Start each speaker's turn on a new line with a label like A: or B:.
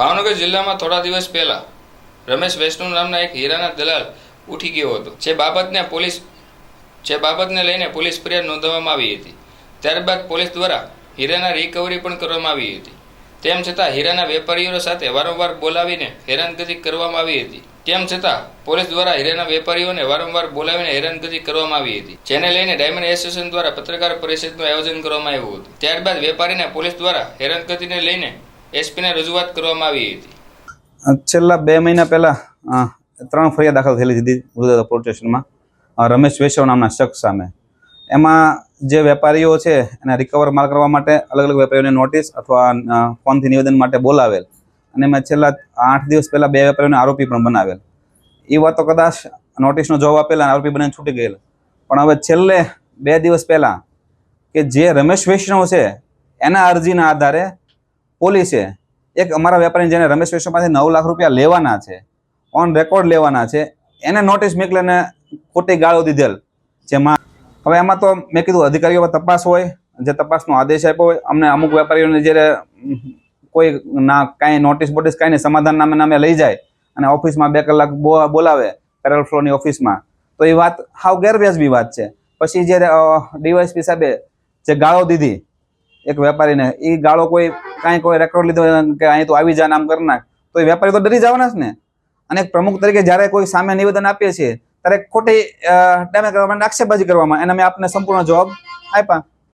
A: ભાવનગર જિલ્લામાં થોડા દિવસ પહેલા રમેશ વૈષ્ણવ નામના એક હીરાના દલાલ ઉઠી ગયો હતો. જે બાબતને પોલીસ, જે બાબતને લઈને પોલીસ ફરિયાદ નોંધવામાં આવી હતી. ત્યારબાદ પોલીસ દ્વારા હીરાના રિકવરી પણ કરવામાં આવી હતી. તેમ છતાં હીરાના વેપારીઓ સાથે વારંવાર બોલાવીને હેરાનગતિ કરવામાં આવી હતી. તેમ છતાં પોલીસ દ્વારા હીરાના વેપારીઓને વારંવાર બોલાવીને હેરાનગતિ કરવામાં આવી હતી, જેને લઈને ડાયમંડ એસોસિએશન દ્વારા પત્રકાર પરિષદનું આયોજન કરવામાં આવ્યું હતું. ત્યારબાદ વેપારીને પોલીસ દ્વારા હેરાનગતિને લઈને એસપીને રજૂઆત કરવામાં આવી હતી.
B: છેલ્લા બે મહિના પહેલા ત્રણ ફરિયાદ દાખલ થયેલી હતી ગુજરાત પોલીસ સ્ટેશનમાં રમેશ વૈષ્ણવ નામના શખ્સ સામે. એમાં જે વેપારીઓ છે, એને રિકવર માલ કરવા માટે અલગ અલગ વેપારીઓને નોટિસ અથવા ફોનથી નિવેદન માટે બોલાવેલ. અને એમાં છેલ્લા આઠ દિવસ પહેલાં બે વેપારીઓને આરોપી પણ બનાવેલ. એ વાતો કદાચ નોટિસનો જવાબ આપેલા અને આરોપી બનીને છૂટી ગયેલ. પણ હવે છેલ્લે બે દિવસ પહેલાં કે જે રમેશ વૈષ્ણવ છે, એના અરજીના આધારે પોલીસે એક અમારા વેપારી જેને રમેશ વિશ્વમાંથી નવ લાખ રૂપિયા લેવાના છે ઓન રેકોર્ડ લેવાના છે, એને નોટિસ મોકલીને ખોટી ગાળો દીધેલ. જેમાં હવે એમાં તો મેં કીધું અધિકારીઓ તપાસ હોય, જે તપાસનો આદેશ આપ્યો હોય, અમને અમુક વેપારીઓને જ્યારે કોઈ ના કાંઈ નોટિસ બોટિસ કાંઈ નહીં, સમાધાન નામે નામે લઈ જાય અને ઓફિસમાં બે કલાક બોલાવે પેરલ ફ્લોરની ઓફિસમાં, તો એ વાત હાવ ગેરવ્યાજબી વાત છે. પછી જ્યારે ડીવાયસપી સાહેબે જે ગાળો દીધી એક વેપારીને એ ગાળો કોઈ કાંઈ કોઈ રેકોર્ડ લીધો કે અહીં તો આવી જા નામ કરી નાખ, તો એ વેપારી તો ડરી જવાના જ ને. અને પ્રમુખ તરીકે જ્યારે કોઈ સામે નિવેદન આપીએ છીએ, ત્યારે ખોટી ડેમેજ કરવા માટે આક્ષેપબાજી કરવામાં, એને મેં આપને સંપૂર્ણ જવાબ આપ્યા.